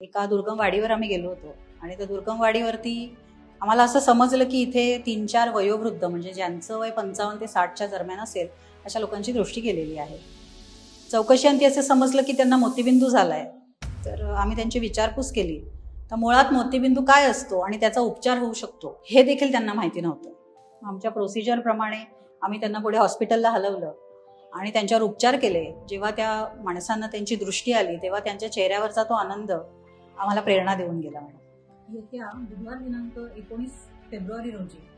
एका दुर्गम वाडीवर आम्ही गेलो होतो. आणि त्या दुर्गम वाडीवरती आम्हाला असं समजलं की इथे तीन चार वयोवृद्ध म्हणजे ज्यांचं वय पंचावन्न ते साठच्या दरम्यान असेल अशा लोकांची दृष्टी केलेली आहे. चौकशी अंती असं समजलं की त्यांना मोतीबिंदू झालाय. तर आम्ही त्यांची विचारपूस केली. तर मुळात मोतीबिंदू काय असतो आणि त्याचा उपचार होऊ शकतो हे देखील त्यांना माहिती नव्हतं. आमच्या प्रोसिजरप्रमाणे आम्ही त्यांना पुढे हॉस्पिटलला हलवलं आणि त्यांच्यावर उपचार केले. जेव्हा त्या माणसांना त्यांची दृष्टी आली तेव्हा त्यांच्या चेहऱ्यावरचा तो आनंद आम्हाला प्रेरणा देऊन गेला मॅडम. येत्या बुधवार दिनांक एकोणीस फेब्रुवारी रोजी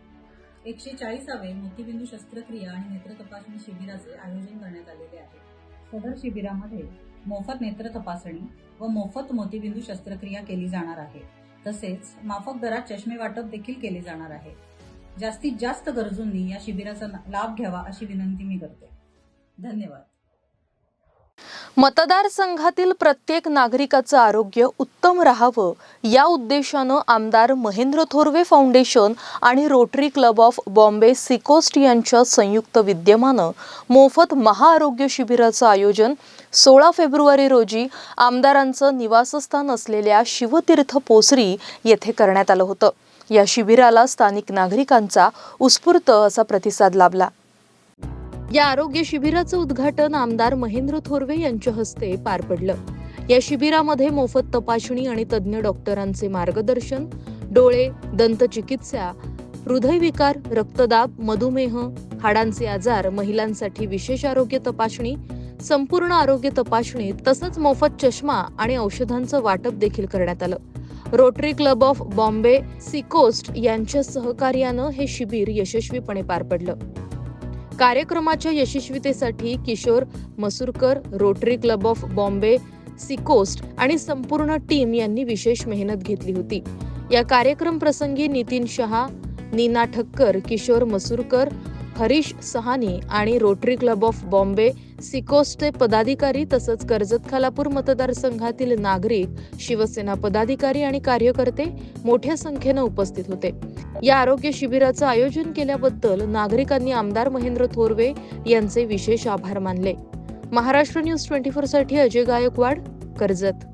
एकशे चाळीसावे मोतीबिंदू शस्त्रक्रिया आणि नेत्र तपासणी शिबिराचे आयोजन करण्यात आलेले आहे. सदर शिबिरामध्ये मोफत नेत्र तपासणी व मोफत मोतीबिंदू शस्त्रक्रिया केली जाणार आहे. तसेच माफक दरात चष्मे वाटप देखील केले जाणार आहे. जास्तीत जास्त गरजूंनी या शिबिराचा लाभ घ्यावा अशी विनंती मी करते. धन्यवाद. मतदारसंघातील प्रत्येक नागरिकाचं आरोग्य उत्तम राहावं या उद्देशानं आमदार महेंद्र थोरवे फाउंडेशन आणि rotary club of Bombay seacoast यांच्या संयुक्त विद्यमानं मोफत महाआरोग्य शिबिराचं आयोजन सोळा फेब्रुवारी रोजी आमदारांचं निवासस्थान असलेल्या शिवतीर्थ पोसरी येथे करण्यात आलं होतं. या शिबिराला स्थानिक नागरिकांचा उत्स्फूर्त असा प्रतिसाद लाभला. या आरोग्य शिबिराचं उद्घाटन आमदार महेंद्र थोरवे यांच्या हस्ते पार पडलं. या शिबिरामध्ये मोफत तपासणी आणि तज्ज्ञ डॉक्टरांचे मार्गदर्शन डोळे दंतचिकित्सा हृदयविकार रक्तदाब मधुमेह हाडांचे आजार महिलांसाठी विशेष आरोग्य तपासणी संपूर्ण आरोग्य तपासणी तसंच मोफत चष्मा आणि औषधांचं वाटप देखील करण्यात आलं. Rotary club of Bombay seacoast यांच्या सहकार्यानं हे शिबिर यशस्वीपणे पार पडलं. कार्यक्रमाच्या यशस्वीतेसाठी Kishor Masurkar rotary club of Bombay seacoast आणि संपूर्ण टीम यांनी विशेष मेहनत घेतली होती. या कार्यक्रम प्रसंगी नितीन शहा नीना ठक्कर किशोर मसूरकर हरीश सहानी आणि रोटरी क्लब ऑफ बॉम्बे सिकोस्टे पदाधिकारी तसंच कर्जत खालापूर मतदारसंघातील नागरिक शिवसेना पदाधिकारी आणि कार्यकर्ते मोठ्या संख्येनं उपस्थित होते. या आरोग्य शिबिराचं आयोजन केल्याबद्दल नागरिकांनी आमदार महेंद्र थोरवे यांचे विशेष आभार मानले. महाराष्ट्र न्यूज ट्वेंटी फोरसाठी अजय गायकवाड कर्जत.